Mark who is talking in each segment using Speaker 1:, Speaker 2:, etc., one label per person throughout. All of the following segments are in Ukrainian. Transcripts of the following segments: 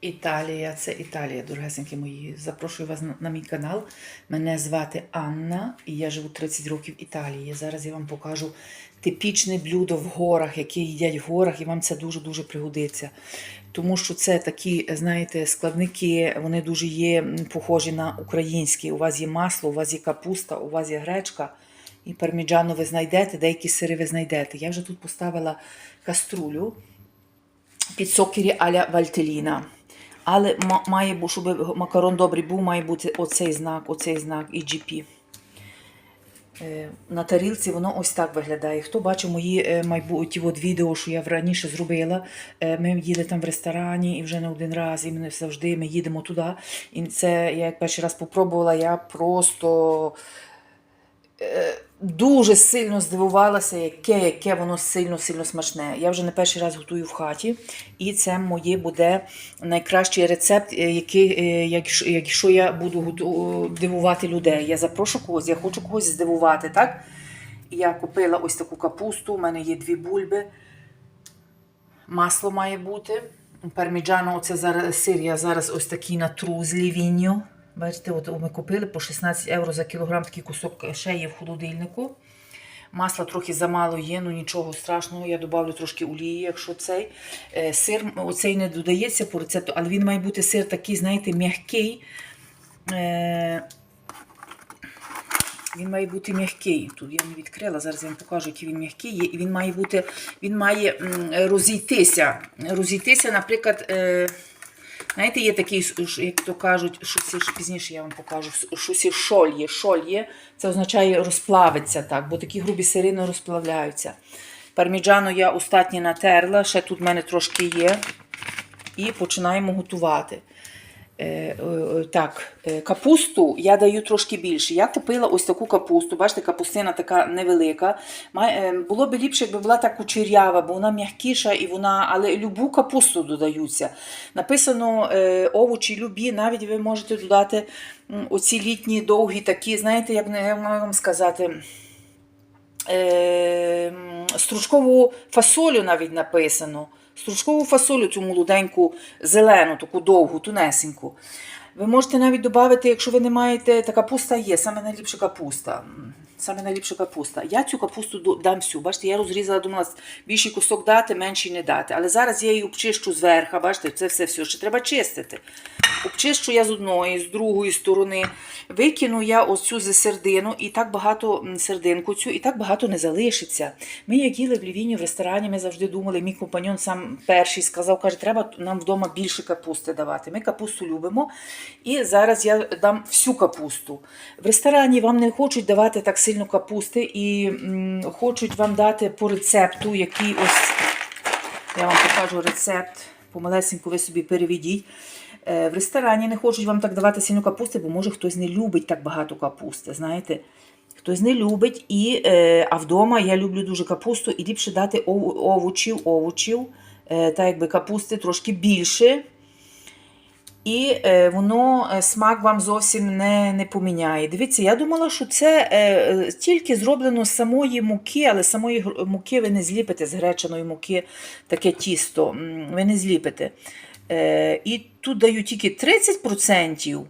Speaker 1: Італія, це Італія, дорогесенькі мої. Запрошую вас на, мій канал. Мене звати Анна, і я живу 30 років в Італії. Зараз я вам покажу типічне блюдо в горах, яке їдять в горах, і вам це дуже-дуже пригодиться. Тому що це такі, знаєте, складники, вони дуже є похожі на українські. У вас є масло, у вас є капуста, у вас є гречка. І парміджану ви знайдете, деякі сири ви знайдете. Я вже тут поставила каструлю під сокері аля Вальтеліна. Але має щоб макарон добрий був, має бути оцей знак, оцей знак EGP. Е, На тарілці воно ось так виглядає. Хто бачив мої е, майбутні от відео, що я раніше зробила, е, ми їли там в ресторані і вже не один раз, і ми завжди ми їдемо туди. І це я як перший раз попробувала, я просто дуже сильно здивувалася, яке, яке воно сильно-сильно смачне. Я вже не перший раз готую в хаті, і це моє буде найкращий рецепт, е, який, е, якщо, я буду дивувати людей. Я запрошу когось, я хочу когось здивувати, так? Я купила ось таку капусту, у мене є дві бульби. Масло має бути. Парміджано, оце зараз сир, я зараз ось такий натру з лівінню. Бачите, от ми купили по 16 євро за кілограм такий кусок є в холодильнику. Масла трохи замало є, ну нічого страшного. Я додавлю трошки олії, якщо цей. Е, Сир оцей не додається по рецепту, але він має бути сир такий, знаєте, м'який. Е, Він має бути м'який. Тут я не відкрила, зараз я вам покажу, який він м'який є. І він має бути, він має розійтися. Розійтися, наприклад, е, знаєте, є такий, як то кажуть, шусі, пізніше я вам покажу, шусі. Шоль є, це означає розплавиться так, бо такі грубі сирини розплавляються. Парміджану я остатнє натерла, ще тут в мене трошки є. І починаємо готувати. Е, е, так, е, капусту я даю трошки більше. Я купила ось таку капусту. Бачите, капустина така невелика. Було б ліпше, якби була так кучерява, бо вона м'якіша і вона, але любу капусту додаються. Написано овочі любі, навіть ви можете додати оці літні довгі такі, знаєте, як не- вам сказати. Стручкову фасолю навіть написано. Стручкову фасолю, цю молоденьку, зелену, таку довгу, тунесеньку. Ви можете навіть додати, якщо ви не маєте, та капуста є, саме найліпша капуста. Саме найліпша капуста. Я цю капусту дам всю. Бачите, я розрізала, думала, більший кусок дати, менший не дати. Але зараз я її обчищу зверху, бачите, це все все ще треба чистити. Обчищу я з одної, з другої сторони. Викину я ось цю зі сердину, і так багато сердинку цю, і так багато не залишиться. Ми, як їли в Львівні в ресторані, ми завжди думали, мій компаньон сам перший сказав, каже, треба нам вдома більше капусти давати. Ми капусту любимо. І зараз я дам всю капусту. В ресторані вам не хочуть давати так сильно капусти і хочуть вам дати по рецепту, який ось я вам покажу рецепт. Помалесенько ви собі переведіть. Е, В ресторані не хочуть вам так давати сильно капусти, бо може хтось не любить так багато капусти. Знаєте, хтось не любить. І, е, а вдома я люблю дуже капусту і ліпше дати ов- овочів, овочів, е, так якби капусти трошки більше. І е, воно е, смак вам зовсім не, не поміняє. Дивіться, я думала, що це е, е, тільки зроблено з самої муки, але самої муки ви не зліпите з гречаної муки таке тісто. Ви не зліпите. Е, і тут даю тільки 30%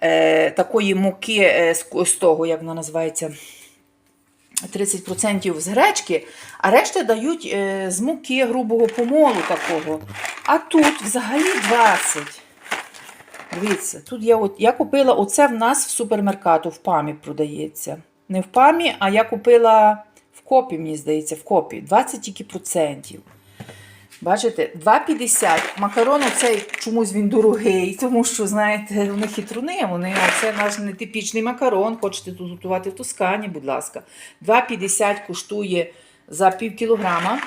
Speaker 1: е, такої муки з, того, як вона називається. 30% з гречки, а решта дають з муки грубого помолу такого. А тут взагалі 20%. Дивіться, тут я, от, я купила оце в нас в супермеркату, в памі продається. Не в памі, а я купила в копі, мені здається, в копі. 20 тільки процентів. Бачите, 2,50. Макарон оцей чомусь він дорогий, тому що, знаєте, вони хитруни, вони, це наш нетипічний макарон. Хочете тут готувати в Тоскані, будь ласка. 2,50 коштує за пів кілограма.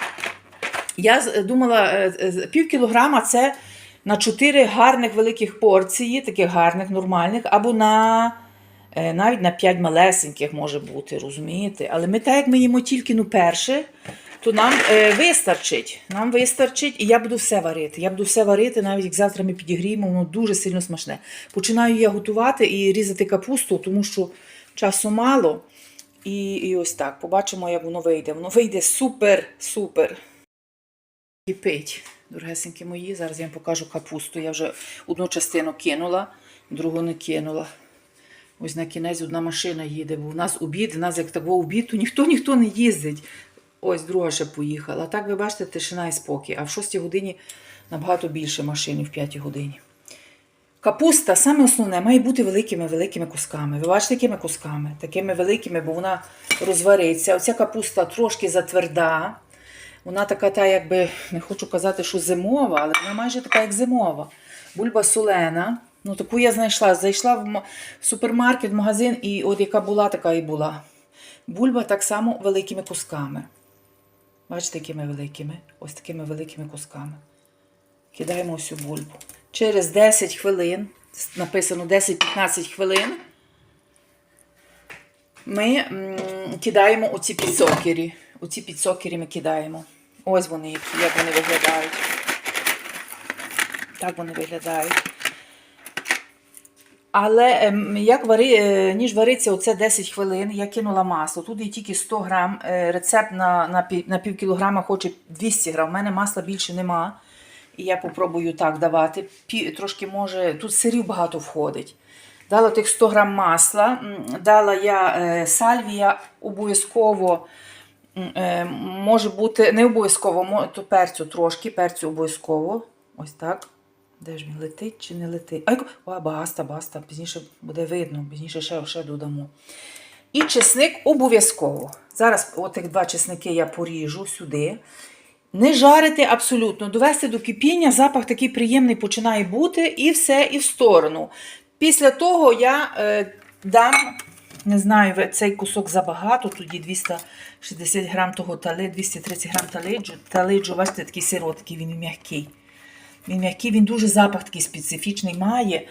Speaker 1: Я думала, е, е, пів кілограма це на 4 гарних великих порції, таких гарних, нормальних, або на е, навіть на 5 малесеньких може бути, розумієте? Але ми так, як ми їмо тільки ну, перше, то нам е, вистачить. Нам вистачить, і я буду все варити. Я буду все варити, навіть як завтра ми підігріємо, воно дуже сильно смачне. Починаю я готувати і різати капусту, тому що часу мало. І, і ось так. Побачимо, як воно вийде. Воно вийде супер, супер. Кипить. Дорогесенькі мої. Зараз я вам покажу капусту. Я вже одну частину кинула, другу не кинула. Ось на кінець одна машина їде, бо у нас обід, у нас як такого обіду, ніхто ніхто не їздить. Ось друга ще поїхала. А так ви бачите, тишина і спокій. А в 6 годині набагато більше машин, в 5 годині. Капуста, саме основне, має бути великими-великими кусками. Ви бачите, якими кусками? Такими великими, бо вона розвариться. Оця капуста трошки затверда. Вона така, та, якби, не хочу казати, що зимова, але вона майже така, як зимова. Бульба солена. Ну, таку я знайшла. Зайшла в супермаркет, в магазин, і от яка була, така і була. Бульба так само великими кусками. Бачите, якими великими? Ось такими великими кусками. Кидаємо всю бульбу. Через 10 хвилин, написано 10-15 хвилин, ми кидаємо оці підсокері. Оці підсокері ми кидаємо. Ось вони, як вони виглядають. Так вони виглядають. Але ем, як вари, е, ніж вариться оце 10 хвилин, я кинула масло. Тут є тільки 100 грам. е, Рецепт на, на, пів, на пів кілограма хоче 200 грам. У мене масла більше нема. І я попробую так давати. Пі, трошки може, тут сирів багато входить. Дала тих 100 грам масла, дала я е, сальвія обов'язково. Е, може бути, не обов'язково, то перцю трошки, перцю обов'язково. Ось так. Де ж він летить чи не летить? Ай, о, баста, баста, пізніше буде видно, пізніше ще, ще додамо. І чесник обов'язково. Зараз отих два чесники я поріжу сюди. Не жарити абсолютно, довести до кипіння, запах такий приємний починає бути, і все, і в сторону. Після того я е, дам, не знаю, цей кусок забагато, тоді 260 грам того тали, 230 грам талиджу. Талиджу, бачите, такий сироткий, він м'який. Він м'який, він дуже запах такий специфічний має.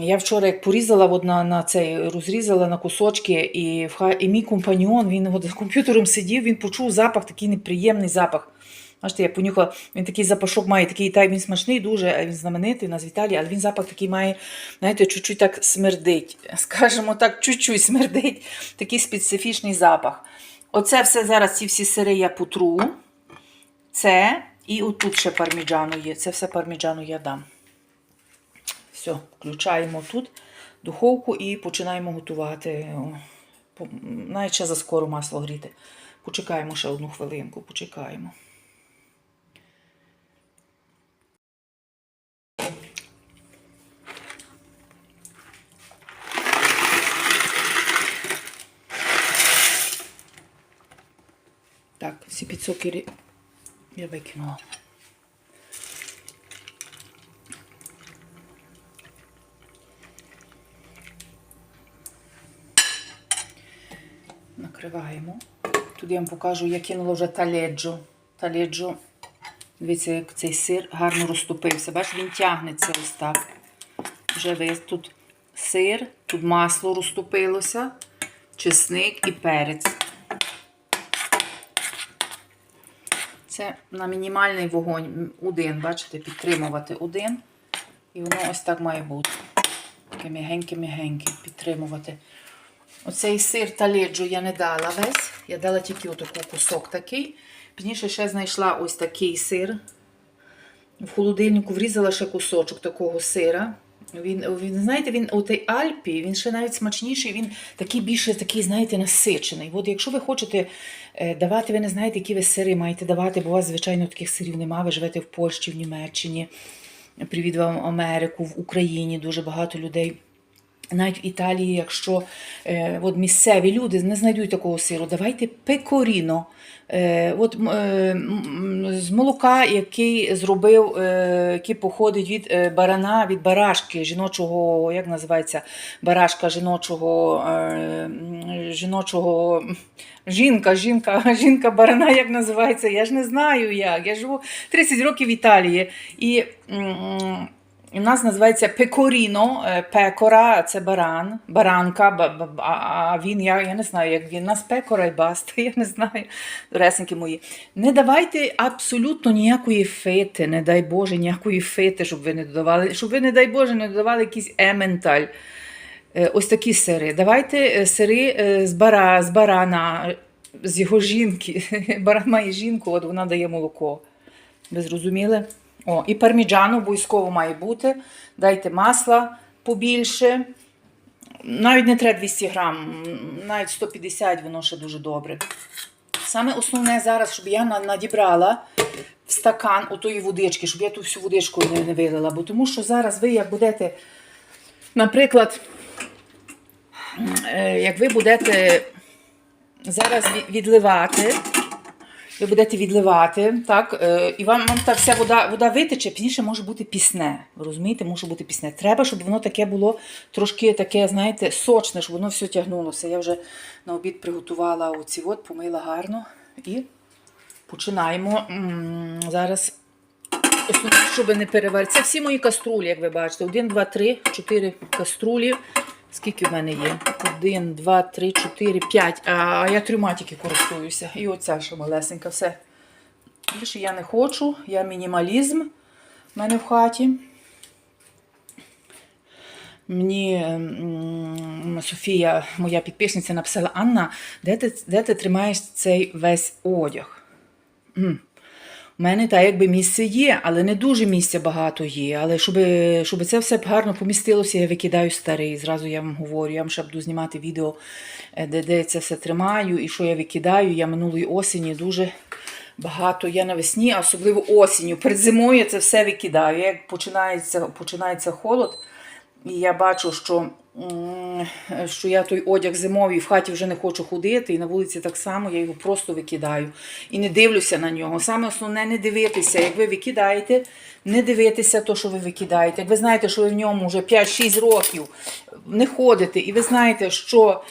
Speaker 1: Я вчора як порізала на, на цей, розрізала на кусочки, і, і мій компаньон, він от за комп'ютером сидів, він почув запах, такий неприємний запах. Бачите, я понюхала, він такий запашок має, такий та він смачний, дуже він знаменитий у нас в але він запах такий має, знаєте, чуть-чуть так смердить. Скажімо так, чуть-чуть смердить, такий специфічний запах. Оце все зараз, ці всі сири я потру. Це і отут ще парміджану є. Це все парміджану я дам. Все, включаємо тут духовку і починаємо готувати. Навіть ще заскоро масло гріти. Почекаємо ще одну хвилинку, почекаємо. Так, всі підсокери я викинула. Накриваємо. Тут я вам покажу, я кинула вже таледжо. Таледжо. Дивіться, як цей сир гарно розтопився. Бачите, він тягнеться ось так. Вже весь тут сир, тут масло розтопилося, чесник і перець. Це на мінімальний вогонь один, бачите, підтримувати один. І воно ось так має бути. Таке м'ягеньке-м'ягеньке підтримувати. Оцей сир таледжу я не дала весь. Я дала тільки отаку кусок такий. Пізніше ще знайшла ось такий сир. В холодильнику врізала ще кусочок такого сира. Він, він знаєте, він у той Альпі, він ще навіть смачніший, він такий більше такий, знаєте, насичений. От якщо ви хочете е, давати, ви не знаєте, які ви сири маєте давати, бо у вас, звичайно, таких сирів немає. Ви живете в Польщі, в Німеччині. Привіт вам Америку, в Україні дуже багато людей. Навіть в Італії, якщо е, от місцеві люди не знайдуть такого сиру, давайте пекоріно. Е, от, е, з молока, який зробив, е, який походить від е, барана, від барашки жіночого, як називається, барашка жіночого, е, жіночого жінка, жінка, жінка барана, як називається, я ж не знаю як. Я живу 30 років в Італії. І і в нас називається пекоріно, пекора це баран, баранка, ба- ба- ба- а він, я, я не знаю, як він. У нас пекора і баста, я не знаю, ресеньки мої. Не давайте абсолютно ніякої фити, не дай Боже, ніякої фити, щоб ви не додавали, щоб ви, не дай Боже, не додавали якийсь ементаль. Е, Ось такі сири. Давайте е, сири е, з, бара, з барана, з його жінки. Баран має жінку, от вона дає молоко. Ви зрозуміли? О, і парміджану обов'язково має бути. Дайте масла побільше. Навіть не треба 200 грам, навіть 150 воно ще дуже добре. Саме основне зараз, щоб я надібрала в стакан отої водички, щоб я ту всю водичку не, не вилила. Бо тому що зараз ви як будете, наприклад, е, як ви будете зараз відливати, ви будете відливати, так, е, і вам, та вся вода, вода витече, пізніше може бути пісне. Ви розумієте, може бути пісне. Треба, щоб воно таке було трошки таке, знаєте, сочне, щоб воно все тягнулося. Я вже на обід приготувала оці от, помила гарно і починаємо зараз. Щоб не переварити. Це всі мої каструлі, як ви бачите. Один, два, три, чотири каструлі. Скільки в мене є? Один, два, три, чотири, п'ять. А я трьома тільки користуюся. І оця ще малесенька. Все. Більше я не хочу. Я мінімалізм в мене в хаті. Мені Софія, моя підписниця, написала: Анна, де ти, де ти тримаєш цей весь одяг? У мене так якби місце є, але не дуже місця багато є. Але щоб, щоб це все гарно помістилося, я викидаю старий. Зразу я вам говорю, я вам ще буду знімати відео, е, де, де це все тримаю і що я викидаю. Я минулої осені дуже багато. Я навесні, особливо осінню. Перед зимою я це все викидаю. Як починається, починається холод, і я бачу, що, що я той одяг зимовий в хаті вже не хочу ходити, і на вулиці так само я його просто викидаю. І не дивлюся на нього. Саме основне не дивитися. Як ви викидаєте, не дивитися то, що ви викидаєте. Як ви знаєте, що ви в ньому вже 5-6 років не ходите, і ви знаєте, що.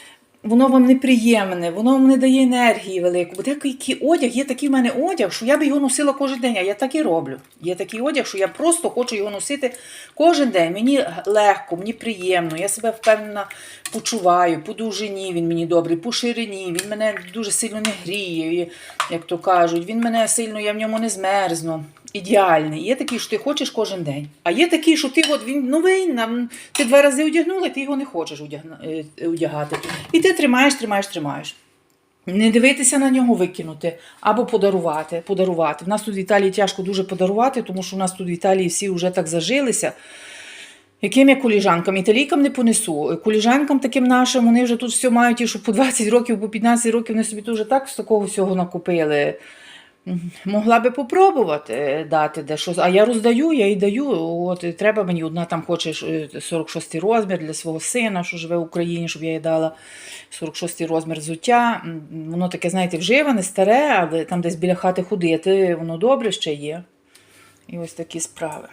Speaker 1: Воно вам неприємне, воно вам не дає енергії великої. Бо такий одяг, є такий в мене одяг, що я би його носила кожен день, а я так і роблю. Є такий одяг, що я просто хочу його носити кожен день. Мені легко, мені приємно, я себе впевнена почуваю, по довжині він мені добрий, по ширині, він мене дуже сильно не гріє, як то кажуть, він мене сильно, я в ньому не змерзну. Ідеальний. Є такий, що ти хочеш кожен день. А є такий, що ти от він новий, нам ти два рази одягнула, ти його не хочеш е, одягати. І ти тримаєш, тримаєш, тримаєш. Не дивитися на нього викинути або подарувати. подарувати. В нас тут в Італії тяжко дуже подарувати, тому що в нас тут в Італії всі вже так зажилися. Яким я коліжанкам? Італійкам не понесу. Коліжанкам таким нашим, вони вже тут все мають, і що по 20 років, по 15 років вони собі тут вже так з такого всього накупили. Могла би попробувати е, дати де щось. А я роздаю, я і даю. От треба мені одна там хоче 46-й розмір для свого сина, що живе в Україні, щоб я їй дала 46-й розмір взуття. Воно таке, знаєте, вживане, старе, але там десь біля хати ходити, воно добре ще є. І ось такі справи.